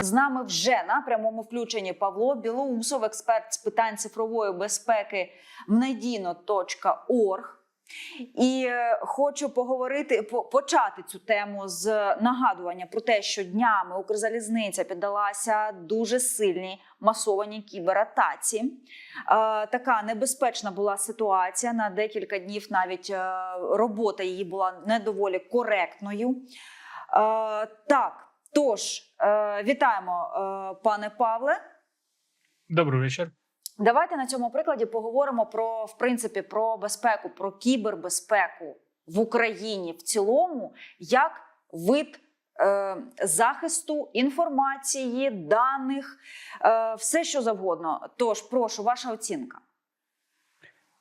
З нами вже на прямому включенні Павло Білоусов, експерт з питань цифрової безпеки мнедійно.орг. І е, хочу поговорити почати цю тему з нагадування про те, що днями Укрзалізниця піддалася дуже сильній масованій кібератаці. Е, така небезпечна була ситуація. На декілька днів навіть е, робота її була недоволі коректною. Е, так, тож е, вітаємо, е, пане Павле. Добрий вечір. Давайте на цьому прикладі поговоримо про в принципі про безпеку, про кібербезпеку в Україні в цілому, як вид е, захисту інформації, даних, е, все що завгодно. Тож, прошу, ваша оцінка.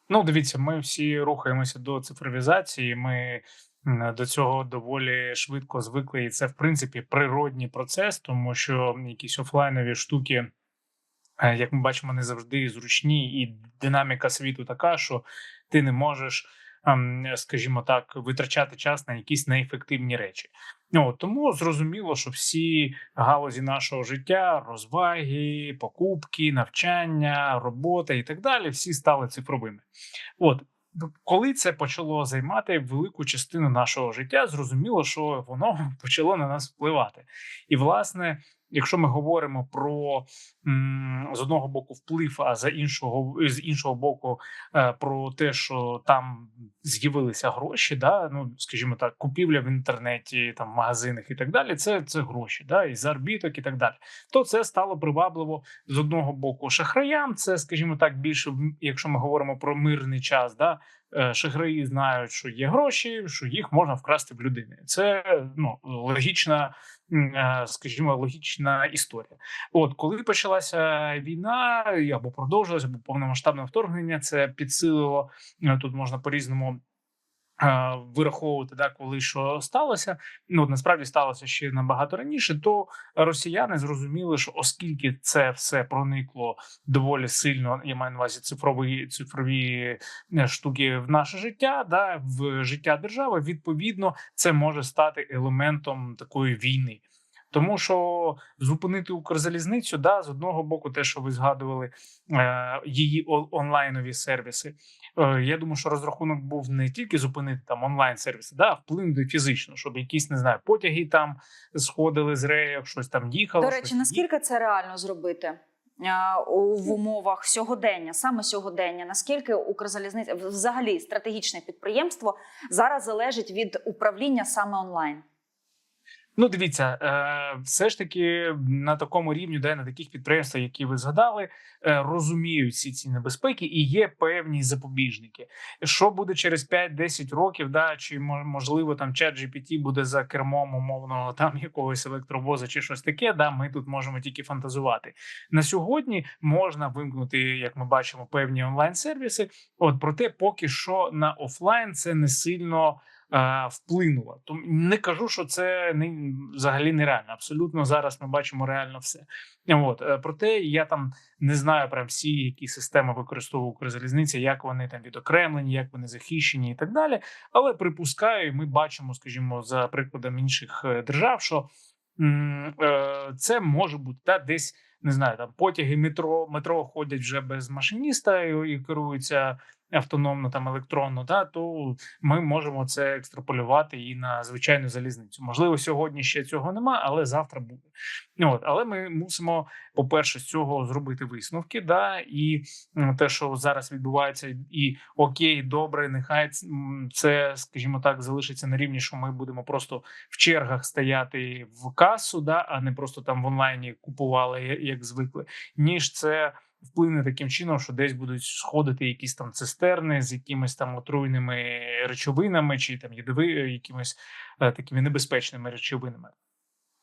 Ну, дивіться, ми всі рухаємося до цифровізації. Ми до цього доволі швидко звикли, і це в принципі природній процес, тому що якісь офлайнові штуки, е, як ми бачимо, не завжди зручні, і динаміка світу така, що ти не можеш, ем, скажімо так, витрачати час на якісь неефективні речі. Ну, тому зрозуміло, що всі галузі нашого життя, розваги, покупки, навчання, робота і так далі, всі стали цифровими. От коли це почало займати велику частину нашого життя, зрозуміло, що воно почало на нас впливати. І власне, якщо ми говоримо про з одного боку вплив, а за іншого з іншого боку, е, про те, що там з'явилися гроші, да, ну скажімо так, купівля в інтернеті, там в магазинах і так далі, це, це гроші, да, і заробіток, і так далі. То це стало привабливо з одного боку шахраям. Це, скажімо так, більше якщо ми говоримо про мирний час, да. е, Шахраї знають, що є гроші, що їх можна вкрасти в людини. Це ну логічна, скажімо, логічна історія. От коли почалася війна, або продовжилася, або повномасштабне вторгнення, це підсилило е, тут можна по різному. Вираховувати да, коли що сталося, ну насправді сталося ще набагато раніше. То росіяни зрозуміли, що оскільки це все проникло доволі сильно, я маю на увазі цифрові цифрові е, штуки в наше життя, да, в життя держави, відповідно, це може стати елементом такої війни. Тому що зупинити Укрзалізницю, да, з одного боку, те, що ви згадували, е, її онлайнові сервіси. Е, я думаю, що розрахунок був не тільки зупинити там онлайн сервіси, да, а вплинути фізично, щоб якісь не знаю, потяги там сходили з рейок, щось там їхало. До щось речі, наскільки це реально зробити? е, у- В умовах сьогодення, саме сьогодення, наскільки Укрзалізниця взагалі стратегічне підприємство зараз залежить від управління саме онлайн? Ну, дивіться, е, все ж таки на такому рівні, де на таких підприємствах, які ви згадали, е, розуміють всі ці небезпеки і є певні запобіжники. Що буде через 5-10 років, да, чи мо- можливо там чат GPT буде за кермом умовного там якогось електровоза чи щось таке. Да, ми тут можемо тільки фантазувати. На сьогодні можна вимкнути, як ми бачимо, певні онлайн-сервіси. От проте, поки що на офлайн це не сильно е, вплинуло. Тому не кажу, що це не взагалі нереально. Абсолютно зараз ми бачимо реально все. От е, проте я там не знаю прям всі, які системи використовує Укрзалізниця, як вони там відокремлені, як вони захищені і так далі. Але припускаю, ми бачимо, скажімо, за прикладом інших е, держав, що це може бути та десь. Не знаю, там потяги метро метро ходять вже без машиніста і, і керуються автономно, там електронно, да, то ми можемо це екстраполювати і на звичайну залізницю. Можливо, сьогодні ще цього нема, але завтра буде. От, але ми мусимо, по-перше, з цього зробити висновки. Да, і те, що зараз відбувається, і окей, добре, нехай це, скажімо так, залишиться на рівні, що ми будемо просто в чергах стояти в касу, да, а не просто там в онлайні купували, як звикли, ніж це вплине таким чином, що десь будуть сходити якісь там цистерни з якимись там отруйними речовинами, чи там ядови якимись е, такими небезпечними речовинами.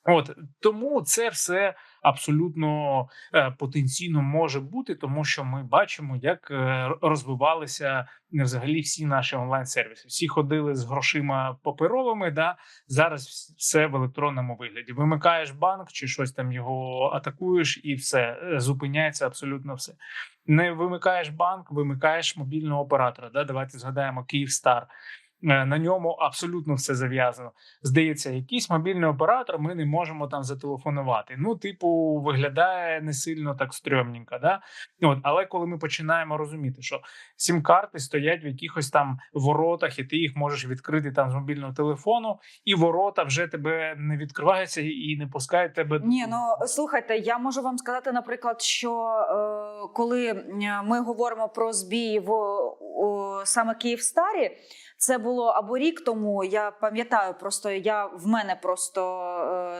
От тому це все абсолютно е, потенційно може бути, тому що ми бачимо, як е, розвивалися е, взагалі всі наші онлайн-сервіси. Всі ходили з грошима паперовими. Да зараз все в електронному вигляді. Вимикаєш банк чи щось там його атакуєш, і все е, зупиняється абсолютно все. Не вимикаєш банк, вимикаєш мобільного оператора. Да, давайте згадаємо Київстар. Е, на ньому абсолютно все зав'язано. Здається, якийсь мобільний оператор, ми не можемо там зателефонувати. Ну, типу, виглядає не сильно так стрьомненько, да? От, але коли ми починаємо розуміти, що сім-карти стоять в якихось там воротах, і ти їх можеш відкрити там з мобільного телефону, і ворота вже тебе не відкриваються і не пускають тебе. Ні, ну слухайте, я можу вам сказати, наприклад, що е, коли е, ми говоримо про збій в о, саме Київстарі, це було або рік тому. Я пам'ятаю, просто я в мене просто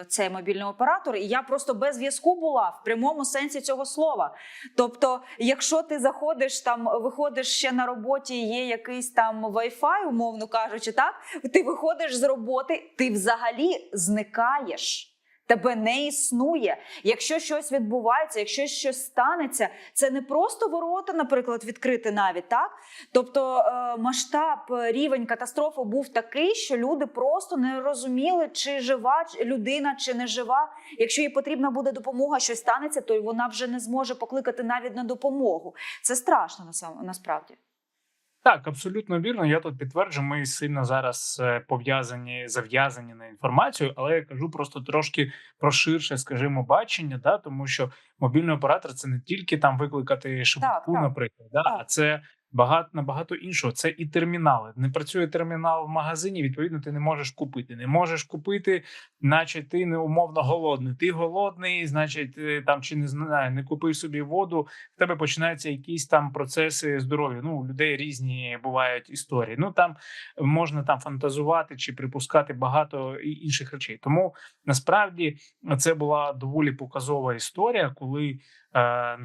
е, цей мобільний оператор, і я просто без зв'язку була в прямому сенсі цього слова. Тобто, якщо ти заходиш там, виходиш ще на роботі, є якийсь там Wi-Fi, умовно кажучи, так ти виходиш з роботи, ти взагалі зникаєш. Тебе не існує. Якщо щось відбувається, якщо щось станеться, це не просто ворота, наприклад, відкрити навіть так. Тобто е, масштаб, рівень катастрофи був такий, що люди просто не розуміли, чи жива людина, чи не жива. Якщо їй потрібна буде допомога, щось станеться, то вона вже не зможе покликати навіть на допомогу. Це страшно насправді. Так, абсолютно вірно. Я тут підтверджу. Ми сильно зараз е, пов'язані, зав'язані на інформацію, але я кажу просто трошки про ширше, скажімо, бачення, да, тому що мобільний оператор це не тільки там викликати швидку, Так, так. наприклад, да, Так. а це багато набагато іншого. Це і термінали. Не працює термінал в магазині. Відповідно, ти не можеш купити. Не можеш купити, наче ти не умовно голодний. Ти голодний, значить, е, там чи не знаю, не купив собі воду. В тебе починаються якісь там процеси здоров'я. Ну, у людей різні бувають історії. Ну там можна там фантазувати чи припускати багато інших речей. Тому насправді це була доволі показова історія, коли. Е,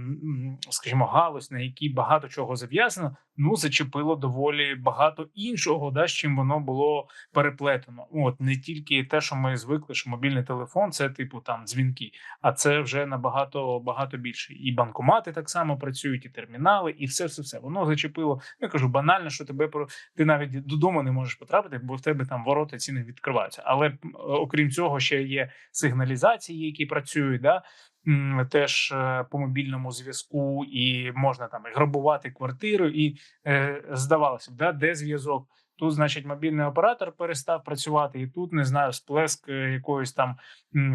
Скажімо, галузь, на якій багато чого зав'язано, ну зачепило доволі багато іншого, да, з чим воно було переплетено. От не тільки те, що ми звикли, що мобільний телефон це типу там дзвінки, а це вже набагато багато більше. І банкомати так само працюють, і термінали, і все, все, все. Воно зачепило. Я кажу, банально, що тебе про ти навіть додому не можеш потрапити, бо в тебе там ворота ці не відкриваються. Але окрім цього, ще є сигналізації, які працюють. Да? Теж е, по мобільному зв'язку, і можна там і грабувати квартиру, і е, здавалося б, да, де зв'язок. Тут, значить, мобільний оператор перестав працювати, і тут не знаю, сплеск е, якоїсь там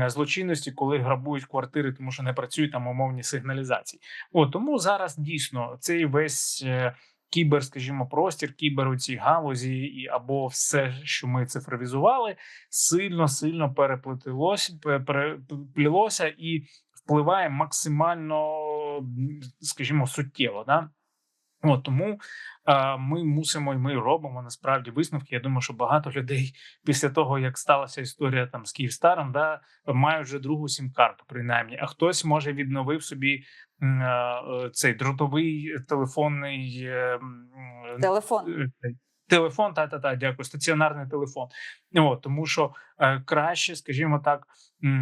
злочинності, коли грабують квартири, тому що не працюють там умовні сигналізації. От тому зараз дійсно цей весь е, кібер, скажімо, простір, кібер у цій галузі, і або все, що ми цифровізували, сильно сильно переплетилося, переплілося і впливає максимально, скажімо, суттєво. Да? От, тому е, ми мусимо і ми робимо насправді висновки. Я думаю, що багато людей після того, як сталася історія там з Київстаром, да, мають вже другу сім-карту, принаймні. А хтось може відновив собі е, е, цей дротовий телефонний е, Телефон. е, телефон, та та та дякую, стаціонарний телефон. От, тому що е, краще, скажімо так,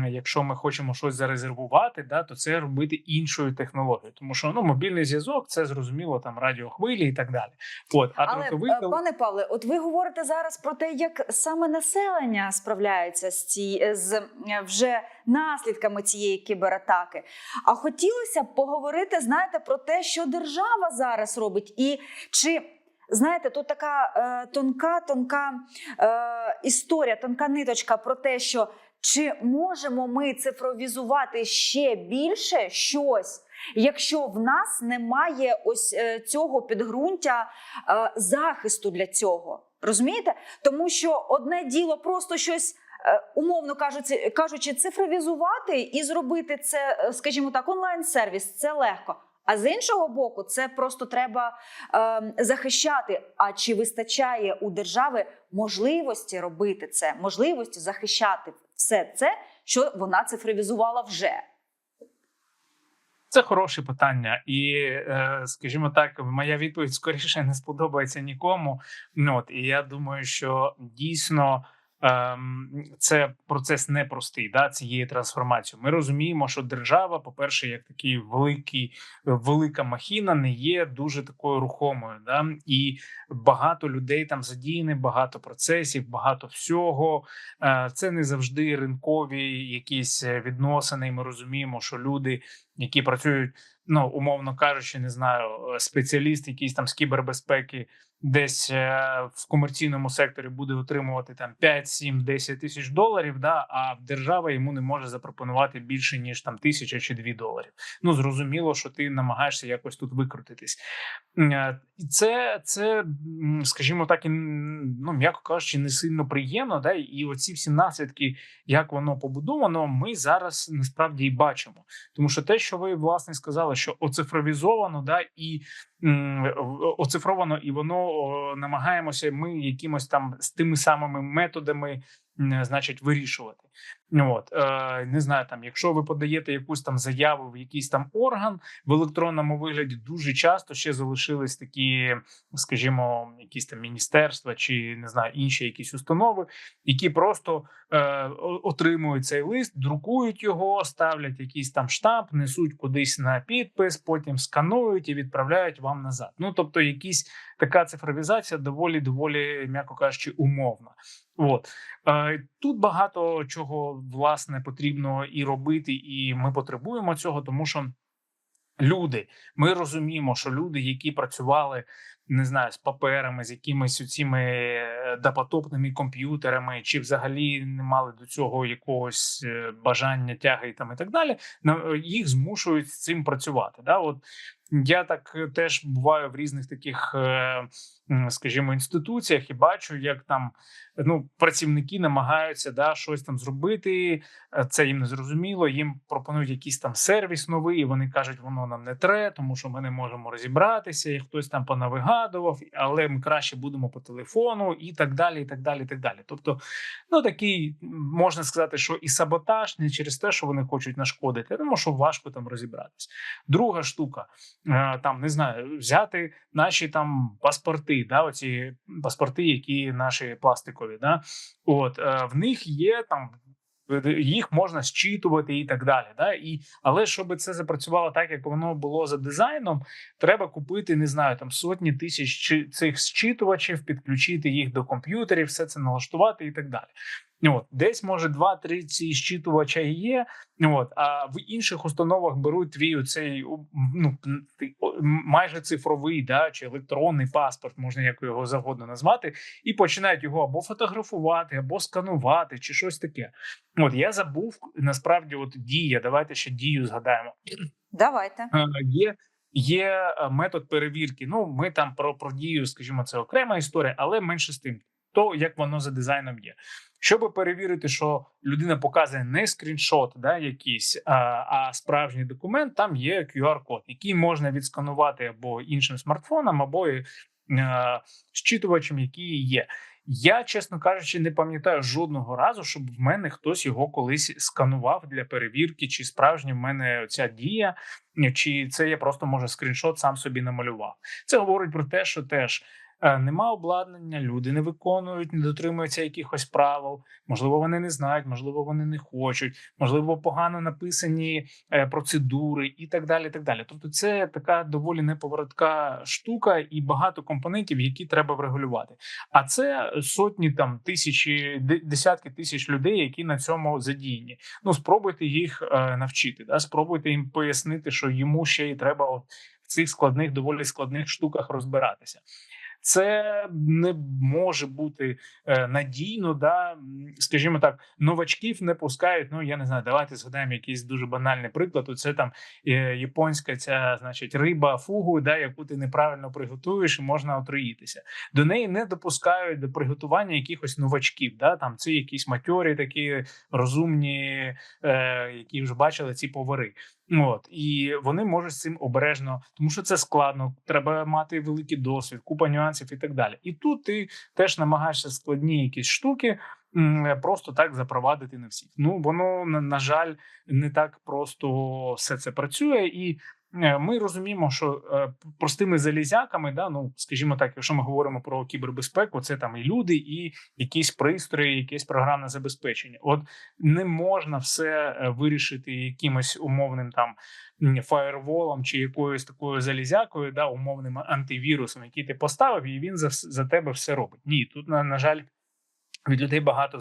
якщо ми хочемо щось зарезервувати, да, то це робити іншою технологією, тому що ну мобільний зв'язок це зрозуміло, там радіохвилі і так далі. От а Але дротовий е, пане Павле, от ви говорите зараз про те, як саме населення справляється з ці з е, вже наслідками цієї кібератаки. А хотілося б поговорити, знаєте, про те, що держава зараз робить, і чи знаєте, тут така е, тонка, тонка е, історія, тонка ниточка про те, що чи можемо ми цифровізувати ще більше щось. Якщо в нас немає ось е, цього підґрунтя е, захисту для цього, розумієте? Тому що одне діло просто щось. е, Умовно кажучи, кажучи, цифровізувати і зробити це, е, скажімо так, онлайн-сервіс це легко. А з іншого боку, це просто треба е, захищати. А чи вистачає у держави можливості робити це, можливості захищати все це, що вона цифровізувала вже? Це хороше питання, і е, скажімо так, моя відповідь скоріше не сподобається нікому. Ну, От і я думаю, що дійсно це процес непростий да, цієї трансформації. Ми розуміємо, що держава, по-перше, як такий великий, велика махіна, не є дуже такою рухомою. Да? І багато людей там задіяні, багато процесів, багато всього. Е, Це не завжди ринкові якісь відносини. і Ми розуміємо, що люди які працюють, ну умовно кажучи, не знаю, е, спеціаліст, якийсь там з кібербезпеки, десь е, в комерційному секторі буде отримувати там 5, 7, 10 тисяч доларів. Да, а держава йому не може запропонувати більше ніж там тисяча чи дві доларів. Ну зрозуміло, що ти намагаєшся якось тут викрутитись. Е, І це, це, скажімо так, і, ну м'яко кажучи, не сильно приємно. Да, і оці всі наслідки, як воно побудовано, ми зараз насправді і бачимо. Тому що те, що ви власне сказали, що оцифровізовано, да і оцифровано, і воно намагаємося ми якимось там з тими самими методами, значить, вирішувати. От е, не знаю, там, якщо ви подаєте якусь там заяву в якийсь там орган в електронному вигляді, дуже часто ще залишились такі, скажімо, якісь там міністерства чи не знаю інші якісь установи, які просто е, отримують цей лист, друкують його, ставлять якийсь там штамп, несуть кудись на підпис, потім сканують і відправляють вам назад. Ну тобто, якісь така цифровізація доволі доволі, м'яко кажучи, умовна. От. Е, Тут багато чого власне потрібно і робити, і ми потребуємо цього, тому що люди, ми розуміємо, що люди, які працювали не знаю, з паперами, з якимись цими допотопними комп'ютерами, чи взагалі не мали до цього якогось е, бажання, тяги там і так далі, на- їх змушують з цим працювати. Да? От я так е, теж буваю в різних таких, е, скажімо, інституціях і бачу, як там ну працівники намагаються да щось там зробити. е, Це їм не зрозуміло. Їм пропонують якийсь там сервіс новий. і Вони кажуть, воно нам не тре, тому що ми не можемо розібратися. І хтось там понавигадував, але ми краще будемо по телефону, і так далі. І так далі. І так далі. Тобто, ну такий можна сказати, що і саботаж не через те, що вони хочуть нашкодити, тому що важко там розібратися. Друга штука, е, там не знаю, взяти наші там паспорти, да, оці паспорти, які наші пластикові, да, от е, в них є там. Їх можна зчитувати і так далі. Да? І, але щоб це запрацювало так, як воно було за дизайном, треба купити, не знаю, там сотні тисяч чи- цих зчитувачів, підключити їх до комп'ютерів, все це налаштувати і так далі. От, десь може два-три ці зчитувача і є. От, а в інших установах беруть твій оцей ну, майже цифровий, да, чи електронний паспорт, можна як його завгодно назвати, і починають його або фотографувати, або сканувати, чи щось таке. От я забув насправді, от дія. Давайте ще дію згадаємо. Давайте. Е, Є, є е, метод перевірки. Ну, ми там про, про дію, скажімо, це окрема історія, але менше з тим, то як воно за дизайном є. Щоб перевірити, що людина показує не скріншот, да, якийсь, а, а справжній документ, там є QR-код, який можна відсканувати або іншим смартфоном, або е, зчитувачем, який є. Я, чесно кажучи, не пам'ятаю жодного разу, щоб в мене хтось його колись сканував для перевірки, чи справжня в мене ця дія, чи це я просто може скріншот сам собі намалював. Це говорить про те, що теж нема обладнання, люди не виконують, не дотримуються якихось правил. Можливо, вони не знають, можливо, вони не хочуть, можливо, погано написані е, процедури і так далі. І так далі. Тобто, це така доволі неповоротка штука і багато компонентів, які треба врегулювати. А це сотні там тисячі, десятки тисяч людей, які на цьому задіяні. Ну спробуйте їх е, навчити, да? спробуйте їм пояснити, що йому ще й треба от в цих складних, доволі складних штуках розбиратися. Це не може бути е, надійно, да скажімо так, новачків не пускають. Ну я не знаю, давайте згадаємо якийсь дуже банальний приклад. Це там е, японська ця, значить, риба фугу, да, яку ти неправильно приготуєш, можна отруїтися. До неї не допускають до приготування якихось новачків. Да, там це якісь матьорі, такі розумні, е, які вже бачили ці повари. От і вони можуть з цим обережно, тому що це складно. Треба мати великий досвід, купа нюансів і так далі. І тут ти теж намагаєшся складні якісь штуки просто так запровадити на всіх. Ну воно на, жаль не так просто все це працює, і ми розуміємо, що е, простими залізяками, да, ну скажімо так, якщо ми говоримо про кібербезпеку, це там і люди, і якісь пристрої, якесь програмне забезпечення. От не можна все е, вирішити якимось умовним там фаєрволом чи якоюсь такою залізякою, да, умовним антивірусом, який ти поставив, і він за, за тебе все робить. Ні, тут на, на жаль. Від людей багато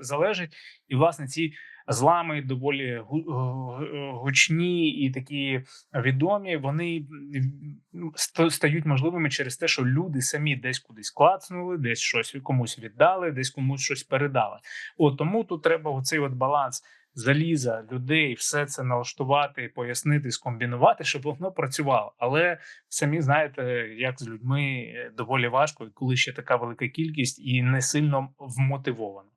залежить, і власне ці злами доволі гу- гу- гучні і такі відомі. Вони стають можливими через те, що люди самі десь кудись клацнули, десь щось комусь віддали, десь комусь щось передали. От тому тут треба оцей от баланс. Заліза, людей, все це налаштувати, пояснити, скомбінувати, щоб воно працювало. Але самі знаєте, як з людьми е, доволі важко, коли ще така велика кількість і не сильно вмотивована.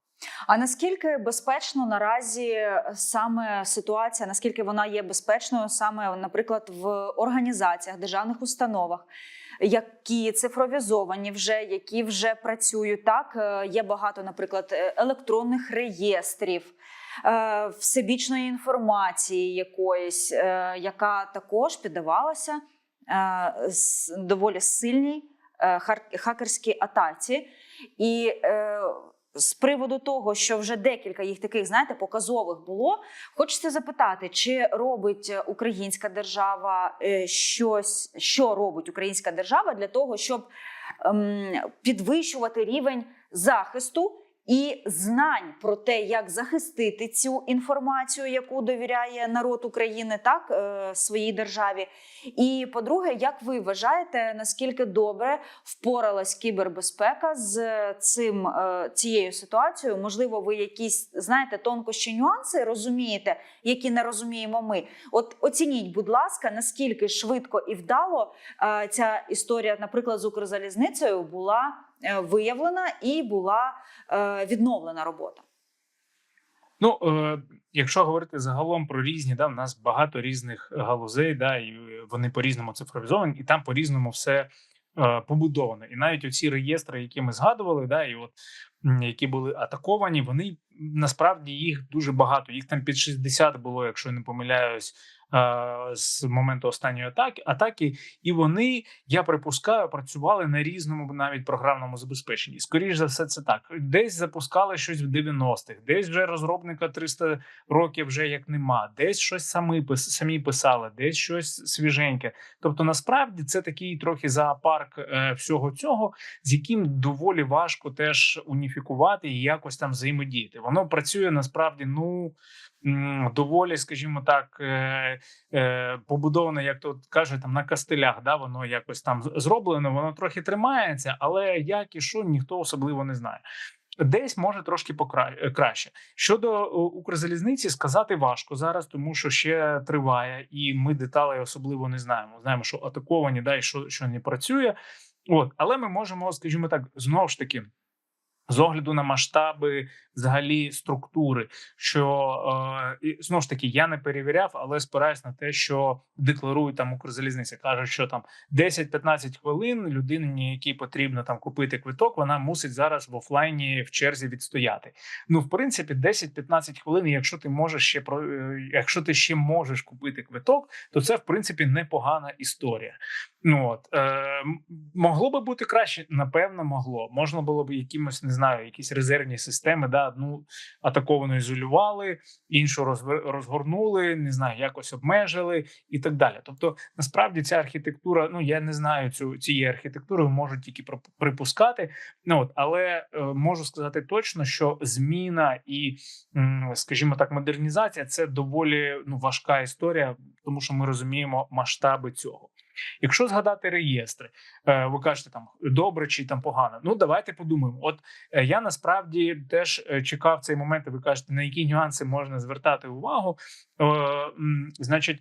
А наскільки безпечно наразі саме ситуація, наскільки вона є безпечною саме, наприклад, в організаціях, державних установах, які цифровізовані вже, які вже працюють так? Е, Є багато, наприклад, е, електронних реєстрів. Е, Всебічної інформації якоїсь, е, яка також піддавалася е, доволі сильній хакерській атаці. І з приводу того, що вже декілька їх таких, знаєте, показових було. Хочеться запитати, чи робить українська держава щось, що робить українська держава для того, щоб ем, підвищувати рівень захисту і знань про те, як захистити цю інформацію, яку довіряє народ України, так е, своїй державі. І по-друге, як ви вважаєте, наскільки добре впоралась кібербезпека з цим е, цією ситуацією? Можливо, ви якісь знаєте тонкощі нюанси розумієте, які не розуміємо ми. От оцініть, будь ласка, наскільки швидко і вдало е, ця історія, наприклад, з Укрзалізницею була е, виявлена і була е, відновлена робота. Ну, е, якщо говорити загалом про різні, да, в нас багато різних галузей, да, і вони по-різному цифровізовані, і там по-різному все е, побудовано. І навіть оці реєстри, які ми згадували, да, і от які були атаковані, вони насправді їх дуже багато. Їх там під 60 було, якщо не помиляюсь, е, з моменту останньої атаки, атаки, і вони, я припускаю, працювали на різному навіть програмному забезпеченні. Скоріше за все, це так. Десь запускали щось в 90-х, десь вже розробника 300 років вже як нема, десь щось самі, самі писали, десь щось свіженьке. Тобто, насправді це такий трохи зоопарк е, всього цього, з яким доволі важко теж уніфікувати і якось там взаємодіяти. Воно працює насправді, ну доволі, скажімо так, е, е, побудоване, як то кажуть, там на кастелях. Да, воно якось там зроблено, воно трохи тримається, але як і що ніхто особливо не знає. Десь може трошки покра... е, краще. Щодо Укрзалізниці, сказати важко зараз, тому що ще триває, і ми деталей особливо не знаємо. Знаємо, що атаковані, да, і що, що не працює. От, але ми можемо, скажімо так, знову ж таки. З огляду на масштаби взагалі структури, що е, знову ж таки я не перевіряв, але спираюсь на те, що декларують там Укрзалізниця. кажуть, що там 10-15 хвилин людині, якій потрібно там купити квиток, вона мусить зараз в офлайні в черзі відстояти. Ну, в принципі, 10-15 хвилин. Якщо ти можеш ще про е, якщо ти ще можеш купити квиток, то це в принципі непогана історія. Ну от е, могло би бути краще, напевно, могло. Можна було б якимось, не знаю, якісь резервні системи, да, одну атаковану ізолювали, іншу розгорнули, не знаю, якось обмежили і так далі. Тобто, насправді ця архітектура, ну я не знаю цю цієї архітектури, можуть тільки припускати. Ну от, але е, можу сказати точно, що зміна і, скажімо так, модернізація це доволі ну важка історія, тому що ми розуміємо масштаби цього. Якщо згадати реєстри, е, ви кажете там добре чи там погано. Ну давайте подумаємо. От е, я насправді теж е, чекав цей момент. Ви кажете, на які нюанси можна звертати увагу. Значить,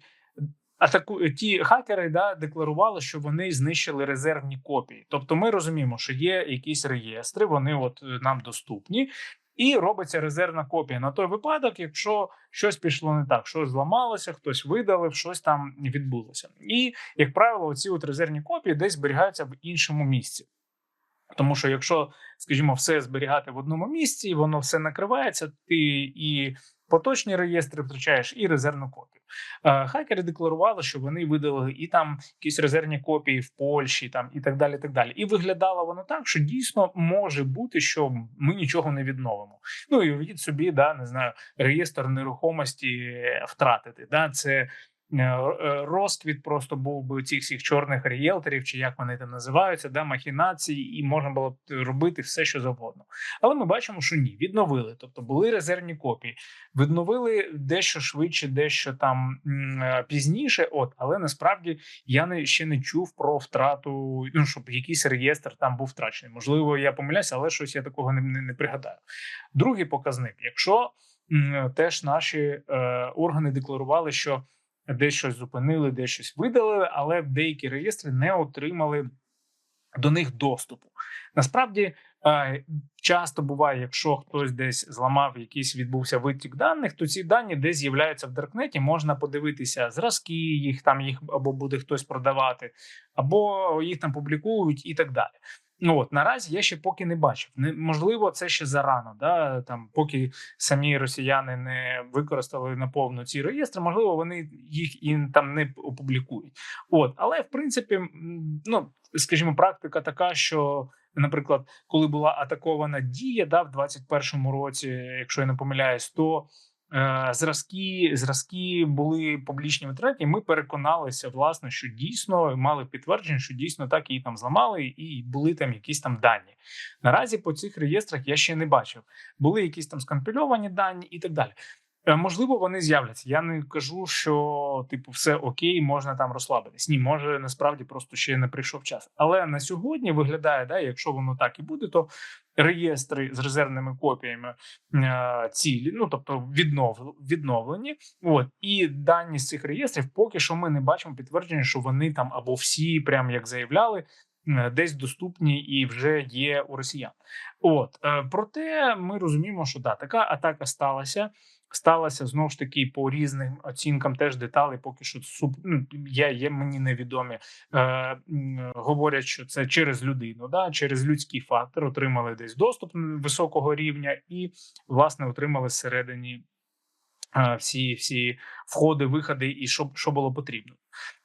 атаку ті хакери да декларували, що вони знищили резервні копії. Тобто, ми розуміємо, що є якісь реєстри, вони от нам доступні. І робиться резервна копія на той випадок, якщо щось пішло не так, щось зламалося, хтось видалив, щось там відбулося. І як правило, ці от резервні копії десь зберігаються в іншому місці. Тому що якщо, скажімо, все зберігати в одному місці, воно все накривається, ти і поточні реєстри втрачаєш, і резервну копію. Е, Хакери декларували, що вони видали і там якісь резервні копії в Польщі, там і так далі. І так далі. І виглядало воно так, що дійсно може бути, що ми нічого не відновимо. Ну і від собі, да, не знаю, реєстр нерухомості втратити. Да, це розквіт просто був би цих всіх чорних рієлторів, чи як вони там називаються, да, махінації, і можна було б робити все, що завгодно. Але ми бачимо, що ні, відновили. Тобто були резервні копії, відновили дещо швидше, дещо там е, пізніше. От, але насправді я не ще не чув про втрату. Ну щоб якийсь реєстр там був втрачений. Можливо, я помиляюся, але щось я такого не, не, не пригадаю. Другий показник: якщо м, теж наші е, органи декларували, що десь щось зупинили, десь щось видалили, але деякі реєстри не отримали до них доступу. Насправді е, часто буває, якщо хтось десь зламав якийсь відбувся витік даних, то ці дані десь з'являються в Даркнеті. Можна подивитися зразки, їх там їх або буде хтось продавати, або їх там публікують і так далі. Ну от наразі я ще поки не бачив. Не можливо, це ще зарано. Да там, поки самі росіяни не використали наповну ці реєстри, можливо, вони їх і там не опублікують. От, але в принципі, ну скажімо, практика така, що. Наприклад, коли була атакована дія, да, в 21-му році, якщо я не помиляюсь, то зразки, зразки були публічні в. Ми переконалися, власне, що дійсно мали підтвердження, що дійсно так її там зламали, і були там якісь там дані. Наразі по цих реєстрах я ще не бачив. Були якісь там скомпільовані дані і так далі. Е, Можливо, вони з'являться. Я не кажу, що типу все окей, можна там розслабитись. Ні, може насправді просто ще не прийшов час. Але на сьогодні виглядає, да, якщо воно так і буде, то реєстри з резервними копіями е, цілі, ну тобто віднов, відновлені. От і дані з цих реєстрів, поки що ми не бачимо підтвердження, що вони там або всі, прям як заявляли. е, Десь доступні і вже є у росіян. От е, проте ми розуміємо, що да, така атака сталася сталася знову ж таки по різним оцінкам. Теж деталі поки що суп ну, є, є мені невідомі. Е, говорять, що це через людину, да, через людський фактор отримали десь доступ високого рівня, і власне отримали зсередині е, всі, всі входи, виходи, і що, що було потрібно.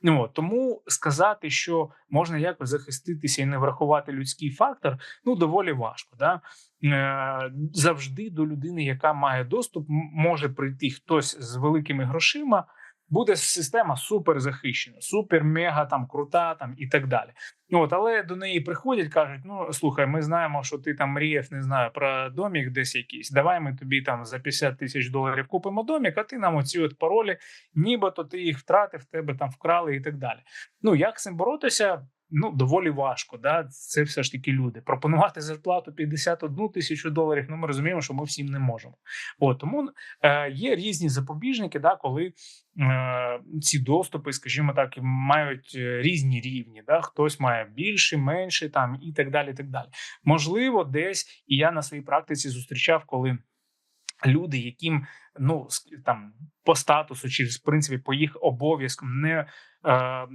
Ну, тому сказати, що можна якось захиститися і не врахувати людський фактор, ну доволі важко. Да? Е, завжди до людини, яка має доступ, може прийти хтось з великими грошима. Буде система супер захищена, супер мега там крута, там і так далі. От, але до неї приходять, кажуть: ну слухай, ми знаємо, що ти там мріяв, не знаю, про домік десь якийсь. Давай ми тобі там за 50 тисяч доларів купимо домік, а ти нам оці от паролі, нібито ти їх втратив, тебе там вкрали і так далі. Ну як з цим боротися? Ну, доволі важко, да. Це все ж таки люди. Пропонувати зарплату 51 тисячу доларів. Ну, ми розуміємо, що ми всім не можемо. От тому е, є різні запобіжники, да, коли е, ці доступи, скажімо так, мають е, різні рівні. Да? Хтось має більше, менше там і так далі. і так далі. Можливо, десь і я на своїй практиці зустрічав, коли люди, яким ну там по статусу чи в принципі по їх обов'язкам не, е,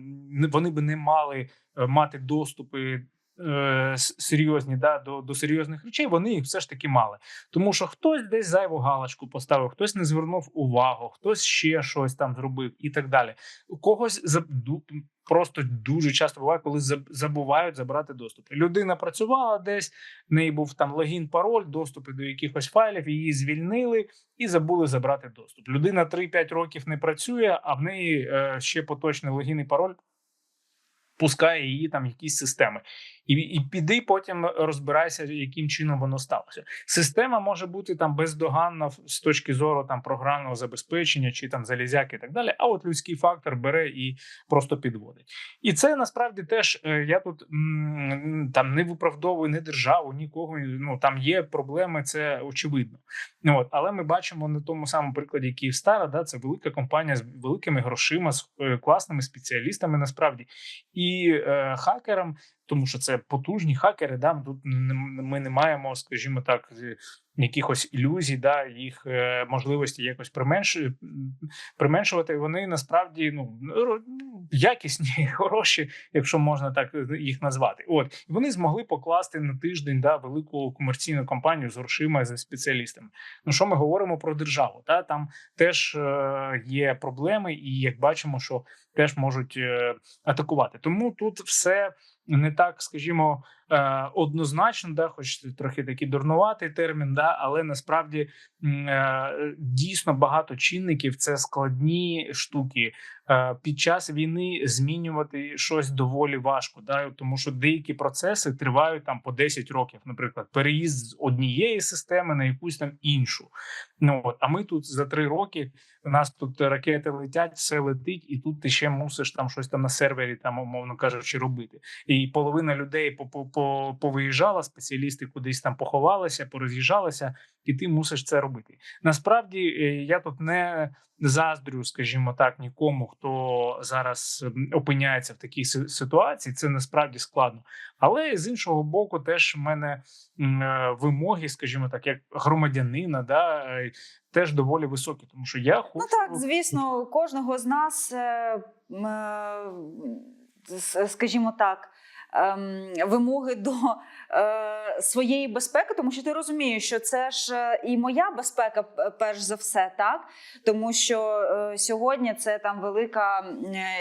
вони би не мали е, мати доступи. Е, Серйозні да до, до серйозних речей вони їх все ж таки мали, тому що хтось десь зайву галочку поставив, хтось не звернув увагу, хтось ще щось там зробив і так далі. У когось заб- просто дуже часто буває, коли забувають забрати доступ. Людина працювала десь, в неї був там логін, пароль, доступи до якихось файлів, її звільнили і забули забрати доступ. Людина 3-5 років не працює, а в неї е, ще поточний логін і пароль. Пускає її там якісь системи, і, і піди потім розбирайся, яким чином воно сталося. Система може бути там бездоганна з точки зору там програмного забезпечення чи там залізяки і так далі. А от людський фактор бере і просто підводить. І це насправді теж е, я тут там не виправдовую не державу, нікого. Ну там є проблеми, це очевидно. От, але ми бачимо на тому самому прикладі Київстара, да, це велика компанія з великими грошима, з е, класними спеціалістами насправді і е, хакерам, тому що це потужні хакери. Да, тут ми не маємо, скажімо так, якихось ілюзій, да, їх е, можливості якось применшу, применшувати. Вони насправді ну якісні, хороші, якщо можна так їх назвати. От вони змогли покласти на тиждень да, велику комерційну компанію з грошима з спеціалістами. Ну що ми говоримо про державу? Та там теж е, є проблеми, і як бачимо, що теж можуть е, атакувати. Тому тут все не так, скажімо, е, однозначно, да, хоч трохи такий дурнуватий термін, да, але насправді е, дійсно багато чинників це складні штуки. Е, Під час війни змінювати щось доволі важко, да, тому що деякі процеси тривають там по 10 років, наприклад, переїзд з однієї системи на якусь там іншу. Ну от, а ми тут за три роки у нас тут ракети летять, все летить, і тут ти ще мусиш там щось там на сервері, там умовно кажучи, робити. І половина людей по- по- по- повиїжджала, спеціалісти кудись там поховалися, пороз'їжджалися, і ти мусиш це робити. Насправді е, я тут не заздрю, скажімо так, нікому, хто зараз опиняється в такій ситуації. Це насправді складно. Але з іншого боку, теж в мене е, вимоги, скажімо так, як громадянина, да, е, теж доволі високі, тому що я хочу Ну так, звісно, кожного з нас, скажімо так, вимоги до е, своєї безпеки, тому що ти розумієш, що це ж е, і моя безпека, перш за все, так тому що е, сьогодні це там велика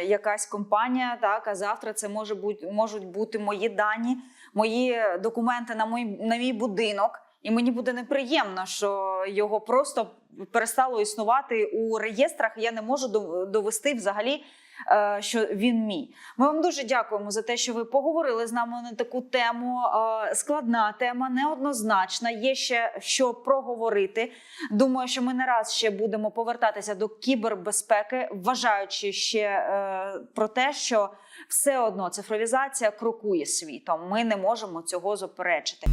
якась компанія, так а завтра це може бути можуть бути мої дані, мої документи на мій, на мій будинок. І мені буде неприємно, що його просто перестало існувати у реєстрах. Я не можу дов- довести взагалі, що він мій. Ми вам дуже дякуємо за те, що ви поговорили з нами на таку тему. Е, Складна тема, неоднозначна. Є ще що проговорити. Думаю, що ми не раз ще будемо повертатися до кібербезпеки, вважаючи ще е, про те, що все одно цифровізація крокує світом. Ми не можемо цього заперечити.